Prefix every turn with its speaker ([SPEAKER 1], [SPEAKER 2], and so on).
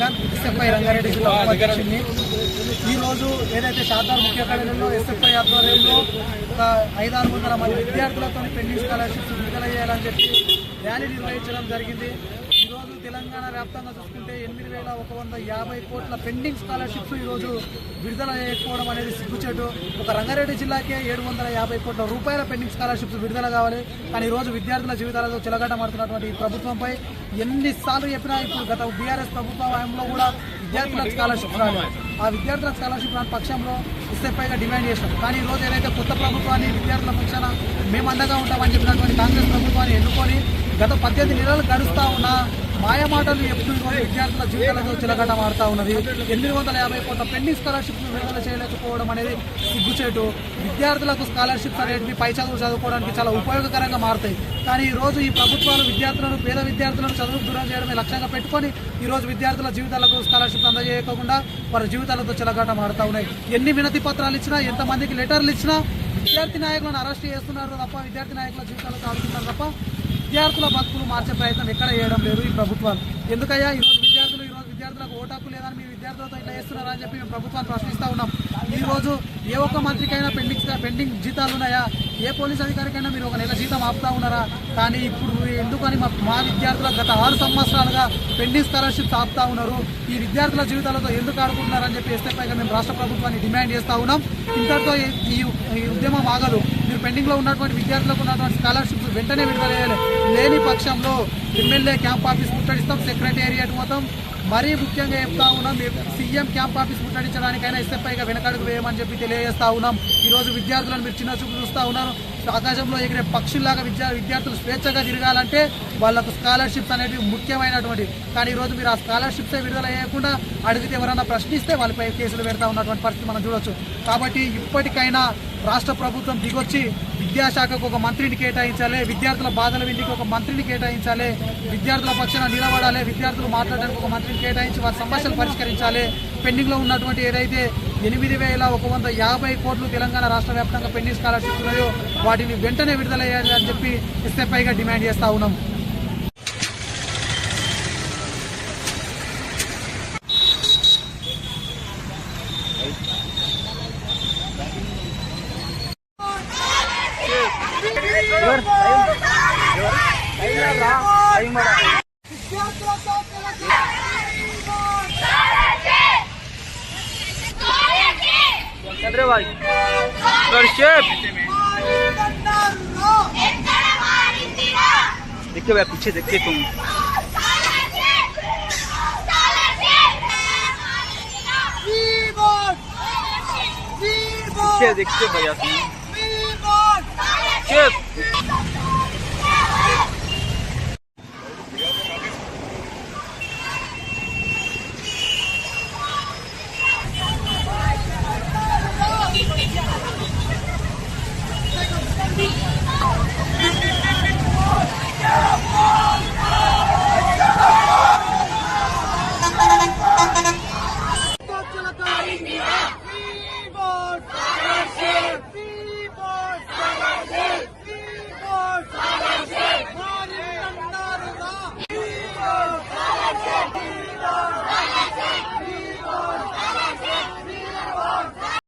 [SPEAKER 1] Khan SFI Rangareddy జిల్లా ఉపాధ్యక్షుడిని. ఈ రోజు ఏదైతే శాతార్ ముఖ్య కార్యాలయంలో ఎస్ఎఫ్ఐ ఆధ్వర్యంలో ఒక ఐదారు వందల మంది విద్యార్థులతో పెండింగ్ స్కాలర్షిప్స్ విడుదల చేయాలని చెప్పి ర్యాలీ నిర్వహించడం జరిగింది. తెలంగాణ వ్యాప్తంగా చూసుకుంటే ఎనిమిది వేల ఒక వంద యాభై కోట్ల పెండింగ్ స్కాలర్షిప్స్ ఈ రోజు విడుదల చేయకపోవడం అనేది సిగ్గుచేటు. ఒక రంగారెడ్డి జిల్లాకే ఏడు వందల యాభై కోట్ల రూపాయల పెండింగ్ స్కాలర్షిప్స్ విడుదల కావాలి. కానీ ఈరోజు రోజు విద్యార్థుల జీవితాలతో చిలగాటమాడుతున్నటువంటి ఈ ప్రభుత్వంపై ఎన్నిసార్లు చెప్పినా ఇప్పుడు గత బీఆర్ఎస్ ప్రభుత్వ హయాంలో కూడా విద్యార్థులకు స్కాలర్షిప్ రావాలి ఆ విద్యార్థులకు స్కాలర్షిప్ రాని పక్షంలో ఇస్తేపైగా డిమాండ్ చేసినాం కానీ ఈరోజు రోజు ఏదైతే కొత్త ప్రభుత్వాన్ని విద్యార్థుల పక్షాన మేము అండగా ఉంటామని చెప్పినటువంటి కాంగ్రెస్ ప్రభుత్వాన్ని ఎన్నుకొని గత పద్దెనిమిది నెలలు గడుస్తా ఉన్నా మాయమాటలు ఎప్పుడు విద్యార్థుల జీవితాలతో చిలకట మారుతా ఉన్నది. ఎనిమిది వందల యాభై కోట్ల పెండింగ్ స్కాలర్షిప్లు విడుదల చేయలేకపోవడం అనేది సిగ్గుచేటు. విద్యార్థులకు స్కాలర్షిప్స్ అనేటివి పై చదువు చదువుకోవడానికి చాలా ఉపయోగకరంగా మారుతాయి. కానీ ఈ రోజు ఈ ప్రభుత్వాలు విద్యార్థులను పేద విద్యార్థులను చదువు దూరం చేయడమే లక్ష్యంగా పెట్టుకొని ఈరోజు విద్యార్థుల జీవితాలకు స్కాలర్షిప్ అందజేయకుండా వారి జీవితాలతో చిలగాట మారుతా ఉన్నాయి. ఎన్ని వినతి పత్రాలు ఇచ్చినా ఎంతమందికి లెటర్లు ఇచ్చినా విద్యార్థి నాయకులను అరెస్ట్ చేస్తున్నారు తప్ప విద్యార్థి నాయకుల జీవితాలకు ఆడుతున్నారు తప్ప విద్యార్థుల బతుకులు మార్చే ప్రయత్నం ఎక్కడ చేయడం లేదు ఈ ప్రభుత్వాలు. ఎందుకయ్యా? ఈ రోజు విద్యార్థులు ఈ రోజు విద్యార్థులకు ఓటాకు లేదని మీ విద్యార్థులతో ఇట్లా చేస్తున్నారా అని చెప్పి మేము ప్రభుత్వాన్ని ప్రశ్నిస్తూ ఉన్నాం. ఈరోజు ఏ ఒక్క మంత్రికైనా పెండింగ్ పెండింగ్ జీతాలు ఉన్నాయా? ఏ పోలీస్ అధికారికైనా మీరు ఒక నెల జీతం ఆపుతా ఉన్నారా? కానీ ఇప్పుడు ఎందుకని మా మా విద్యార్థులకు గత ఆరు సంవత్సరాలుగా పెండింగ్ స్కాలర్షిప్స్ ఆపుతా ఉన్నారు? ఈ విద్యార్థుల జీవితాలతో ఎందుకు ఆడుకుంటున్నారని చెప్పి ఎస్ఐపైగా మేము రాష్ట్ర ప్రభుత్వాన్ని డిమాండ్ చేస్తూ ఉన్నాం. ఇంతటితో ఈ ఈ ఉద్యమం ఆగదు. మీరు పెండింగ్లో ఉన్నటువంటి విద్యార్థులకు ఉన్నటువంటి స్కాలర్షిప్స్ వెంటనే విడుదల చేయాలి. లేని పక్షంలో ఎమ్మెల్యే క్యాంప్ ఆఫీస్ ముట్టడిస్తాం సెక్రటేరియట్ మొత్తం మరీ ముఖ్యంగా చెప్తా ఉన్నాం సీఎం క్యాంప్ ఆఫీస్ ముట్టడించడానికైనా ఎస్ఎఫ్ఐగా వెనకడుగు వేయమని చెప్పి తెలియజేస్తా ఉన్నాం. ఈరోజు విద్యార్థులను మీరు చిన్న చూపు చూస్తా ఉన్నారు. ఆకాశంలో ఎగిరే పక్షుల్లాగా విద్యా విద్యార్థులు స్వేచ్ఛగా తిరగాలంటే వాళ్ళకు స్కాలర్షిప్స్ అనేవి ముఖ్యమైనటువంటి. కానీ ఈ రోజు మీరు ఆ స్కాలర్షిప్స్ విడుదల చేయకుండా అడిగితే ఎవరైనా ప్రశ్నిస్తే వాళ్ళపై కేసులు పెడతా ఉన్నటువంటి పరిస్థితి మనం చూడొచ్చు. కాబట్టి ఇప్పటికైనా రాష్ట్ర ప్రభుత్వం దిగొచ్చి విద్యాశాఖకు ఒక మంత్రిని కేటాయించాలి విద్యార్థుల బాధల వింటికి ఒక మంత్రిని కేటాయించాలి విద్యార్థుల పక్షాన నిలబడాలి విద్యార్థులు మాట్లాడడానికి ఒక మంత్రిని కేటాయించి వారి సమస్యలు పరిష్కరించాలి. పెండింగ్లో ఉన్నటువంటి ఏదైతే ఎనిమిది వేల ఒక వంద యాభై కోట్లు తెలంగాణ రాష్ట్ర వ్యాప్తంగా పెండింగ్ స్కాలర్షిప్ ఉన్నాయో వాటిని వెంటనే విడుదల చేయాలి అని చెప్పి ఎస్ఎఫ్ఐగా డిమాండ్ చేస్తా ఉన్నాం.
[SPEAKER 2] चंद्रे भाई देखिए भाई पीछे देखिए तुम। पीछे देखिए भैया तुम Cheers!